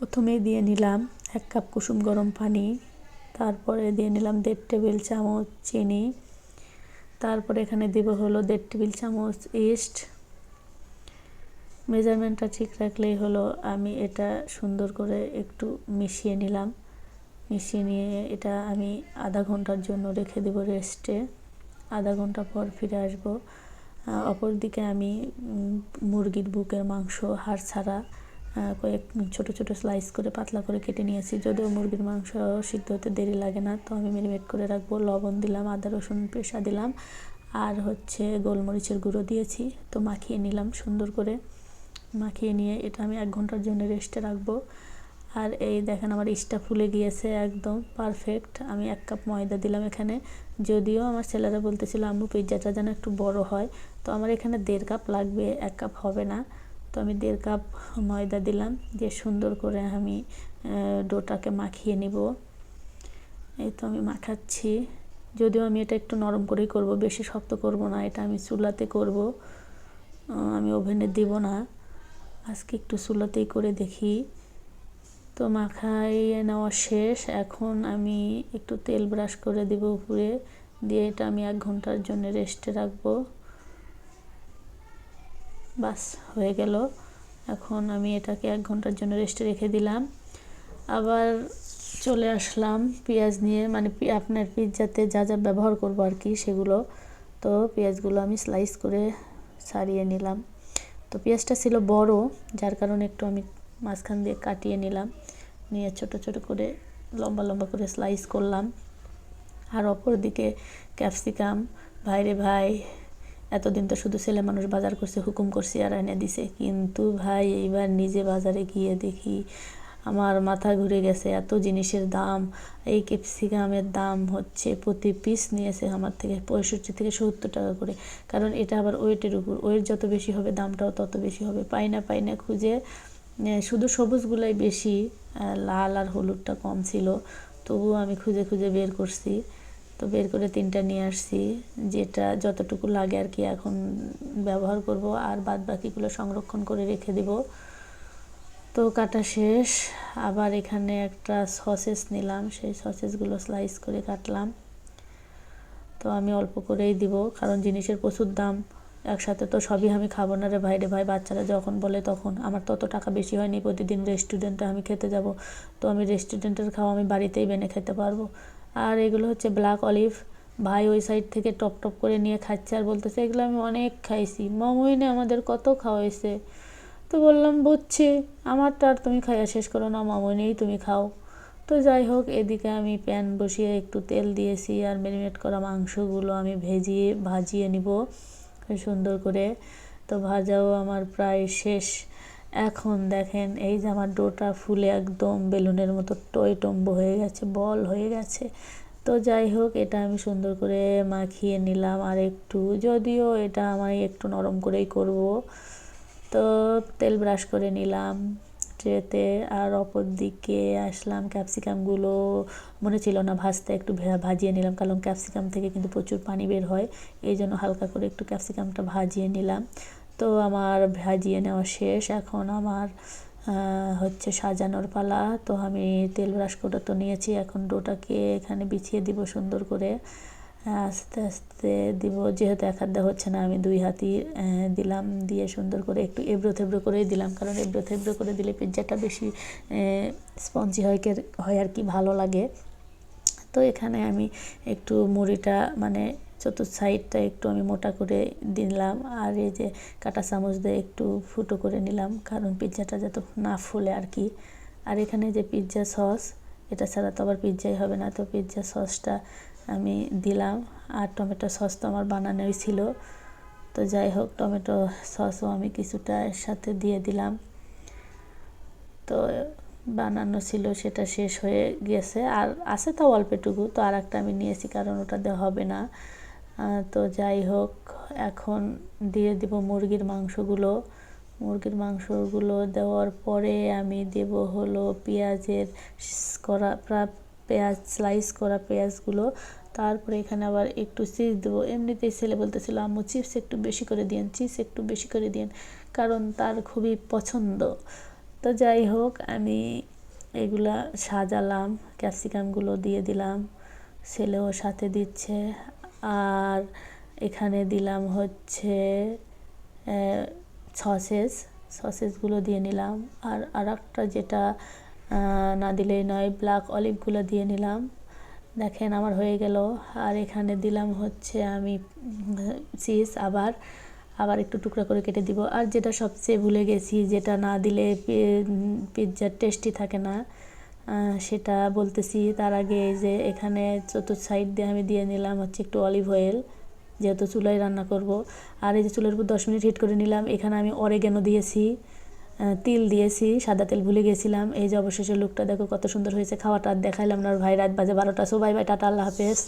প্রথমেই দিয়ে নিলাম এক কাপ কুসুম গরম পানি, তারপরে দিয়ে নিলাম দেড় টেবিল চামচ চিনি, তারপরে এখানে দিব হলো দেড় টেবিল চামচ ইস্ট। মেজারমেন্টটা ঠিক রাখলেই হলো আমি এটা সুন্দর করে একটু মিশিয়ে নিলাম। মিশিয়ে নিয়ে এটা আমি আধা ঘণ্টার জন্য রেখে দেব রেস্টে। আধা ঘণ্টা পর ফিরে আসব। অপরদিকে আমি মুরগির বুকের মাংস, হাড় ছাড়া কয়েক ছোট ছোট স্লাইস করে পাতলা করে কেটে নিয়েছি। যদিও মুরগির মাংস সিদ্ধ হতে দেরি লাগে না, তো আমি মেরিনেট করে রাখব। লবণ দিলাম, আদা, রসুন পেশা দিলাম, আর হচ্ছে গোলমরিচের গুঁড়ো দিয়েছি। তো মাখিয়ে নিলাম সুন্দর করে। মাখিয়ে নিয়ে এটা আমি এক ঘণ্টার জন্য রেস্টে রাখব। আর এই দেখেন আমার ইস্টা ফুলে গিয়েছে একদম পারফেক্ট আমি এক কাপ ময়দা দিলাম এখানে। যদিও আমার ছেলেরা বলতেছিল, আম্মু পিৎজাটা যেন একটু বড় হয়। তো আমার এখানে দেড় কাপ লাগবে, এক কাপ হবে না। তো আমি দেড় কাপ ময়দা দিলাম দিয়ে সুন্দর করে আমি ডোটাকে মাখিয়ে নিব। এই তো আমি মাখাচ্ছি। যদিও আমি এটা একটু নরম করেই করব, বেশি শক্ত করব না, এটা আমি চুলাতে করব। আমি ওভেনে দিব না। আজকে একটু চুলাতেই করে দেখি। তো মাখাইয়ে নেওয়া শেষ। এখন আমি একটু তেল ব্রাশ করে দেব উপরে। দিয়ে এটা আমি এক ঘণ্টার জন্য রেস্টে রাখব। বাস, হয়ে গেল। এখন আমি এটাকে এক ঘণ্টার জন্য রেস্টে রেখে দিলাম। আবার চলে আসলাম পেঁয়াজ নিয়ে মানে আপনার পিৎজাতে যা যা ব্যবহার করব আর কি সেগুলো। তো পেঁয়াজগুলো আমি স্লাইস করে সারিয়ে নিলাম। তো পেঁয়াজটা ছিল বড়, যার কারণে একটু আমি মাঝখান দিয়ে কাটিয়ে নিলাম। নিয়ে ছোট ছোট করে, লম্বা লম্বা করে স্লাইস করলাম। আর অপর দিকে ক্যাপসিকাম ভাইরে ভাই এতদিন তো শুধু ছেলে মানুষ বাজার করছে, হুকুম করছে আর এনে দিছে। কিন্তু ভাই, এইবার নিজে বাজারে গিয়ে দেখি আমার মাথা ঘুরে গেছে, এত জিনিসের দাম। এই ক্যাপসিকামের দাম হচ্ছে প্রতি পিস নিয়েছে আমার থেকে পঁয়ষট্টি থেকে সত্তর টাকা করে। কারণ এটা আবার ওয়েটের উপর। ওয়েট যত বেশি হবে, দামটাও তত বেশি হবে। পাই না পাই না খুঁজে শুধু সবুজগুলাই বেশি লাল আর হলুদটা কম ছিল। তবুও আমি খুঁজে খুঁজে বের করছি। তো বের করে তিনটা নিয়ে আসছি, যেটা যতটুকু লাগে আর কি এখন ব্যবহার করব, আর বাদ বাকিগুলো সংরক্ষণ করে রেখে দেব। তো কাটা শেষ, আবার এখানে একটা সসেস নিলাম, সেই সসেসগুলো স্লাইস করে কাটলাম। তো আমি অল্প করেই দিব, কারণ জিনিসের প্রচুর দাম, একসাথে তো সবই আমি খাব না রে ভাই রে ভাই, বাচ্চারা যখন বলে তখন। আমার তত টাকা বেশি হয়নি, প্রতিদিন রেস্টুরেন্টে আমি খেতে যাব, তো আমি রেস্টুরেন্টের খাওয়া আমি বাড়িতেই বেনে খেতে পারব। আর এগুলো হচ্ছে ব্ল্যাক অলিভ ভাই ওই সাইড থেকে টপ টপ করে নিয়ে খাচ্ছে আর বলতেছে, এগুলো আমি অনেক খাইছি। মমইনে আমাদের কত খাওয়াইছে? তো বললাম, বুঝছি। আমারটা আর তুমি খাইয়া শেষ করো না, মামইনেই তুমি খাও। তো যাই হোক, এদিকে আমি প্যান বসিয়ে একটু তেল দিয়েছি আর ম্যারিনেট করা মাংসগুলো আমি ভেজিয়ে, ভাজিয়ে নিব সুন্দর করে। তো ভাজাও আমার প্রায় শেষ। এখন দেখেন, এই যে আমার ডোটা ফুলে একদম বেলুনের মতো টই টম্ব হয়ে গেছে, বল হয়ে গেছে। তো যাই হোক, এটা আমি সুন্দর করে মাখিয়ে নিলাম আর একটু, যদিও এটা আমি একটু নরম করেই করব। তো তেল ব্রাশ করে নিলাম, ট্রেতে আর অপর দিকে আসলাম ক্যাপসিকামগুলো মনে ছিল না ভাজতে, একটু ভাজিয়ে নিলাম, কারণ ক্যাপসিকাম থেকে কিন্তু প্রচুর পানি বের হয়। এই জন্য হালকা করে একটু ক্যাপসিকামটা ভাজিয়ে নিলাম। তো আমার ভাজিয়ে নেওয়া শেষ। এখন আমার হচ্ছে সাজানোর পালা। তো আমি তেল ব্রাশ করে তো নিয়েছি। এখন ডোটাকে এখানে বিছিয়ে দিব সুন্দর করে। আস্তে আস্তে দিব। যেহেতু এক হাত হচ্ছে না, আমি দুই হাতই দিলাম। দিয়ে সুন্দর করে একটু এবড়ো থেবড়ো করেই দিলাম। কারণ এবড়ো থেবড়ো করে দিলে পিৎজাটা বেশি স্পঞ্জি হয় হয় আর কি, ভালো লাগে। তো এখানে আমি একটু মুড়িটা মানে চতুর্থ সাইডটা একটু আমি মোটা করে দিলাম আর এই যে কাটা চামচ দিয়ে একটু ফুটো করে নিলাম, কারণ পিৎজাটা যাতে না ফুলে আর কি। আর এখানে যে পিৎজা সস, এটা ছাড়া তো আবার পিৎজাই হবে না। তো পিৎজা সসটা আমি দিলাম আর টমেটো সস তো আমার বানানোই ছিল। তো যাই হোক, টমেটো সসও আমি কিছুটা এর সাথে দিয়ে দিলাম। তো বানানো ছিল, সেটা শেষ হয়ে গেছে। আর আছে তাও অল্পটুকু তো আর একটা আমি নিয়েছি, কারণ ওটা দেওয়া হবে না। তো যাই হোক, এখন দিয়ে দিব মুরগির মাংসগুলো। মুরগির মাংসগুলো দেওয়ার পরে আমি দেব হলো পেঁয়াজের করা পেঁয়াজ স্লাইস করা পেঁয়াজগুলো। তারপরে এখানে আবার একটু চিজ দেবো। এমনিতেই ছেলে বলতেছিল, আম্মু, চিপস একটু বেশি করে দিন চিপস একটু বেশি করে দিন কারণ তার খুবই পছন্দ। তো যাই হোক, আমি এগুলা সাজালাম, ক্যাপসিকামগুলো দিয়ে দিলাম। ছেলেও সাথে দিচ্ছে। আর এখানে দিলাম হচ্ছে সসেস। সসেসগুলো দিয়ে নিলাম। আর আর একটা যেটা না দিলেই নয়, ব্ল্যাক অলিভগুলো দিয়ে নিলাম। দেখেন আমার হয়ে গেল। আর এখানে দিলাম হচ্ছে আমি, চিজ আবার। আবার একটু টুকরা করে কেটে দিব। আর যেটা সবচেয়ে ভুলে গেছি, যেটা না দিলে পিৎজার টেস্টি থাকে না। সেটা বলতেছি। তার আগে এই যে এখানে চতুর্থ সাইড দিয়ে আমি দিয়ে নিলাম হচ্ছে একটু অলিভ অয়েল যেহেতু চুলায় রান্না করব। আর এই যে চুলের উপর দশ মিনিট হিট করে নিলাম, এখানে আমি অরেগেনো দিয়েছি তিল দিয়েছি, সাদা তেল ভুলে গেছিলাম। এই যে অবশেষে লুকটা দেখো কত সুন্দর হয়েছে, খাওয়াটা দেখাইলাম না। ভাই, রাত বাজে বারোটা, সো বাই বাই টাটা, আল্লাহ হাফেজ।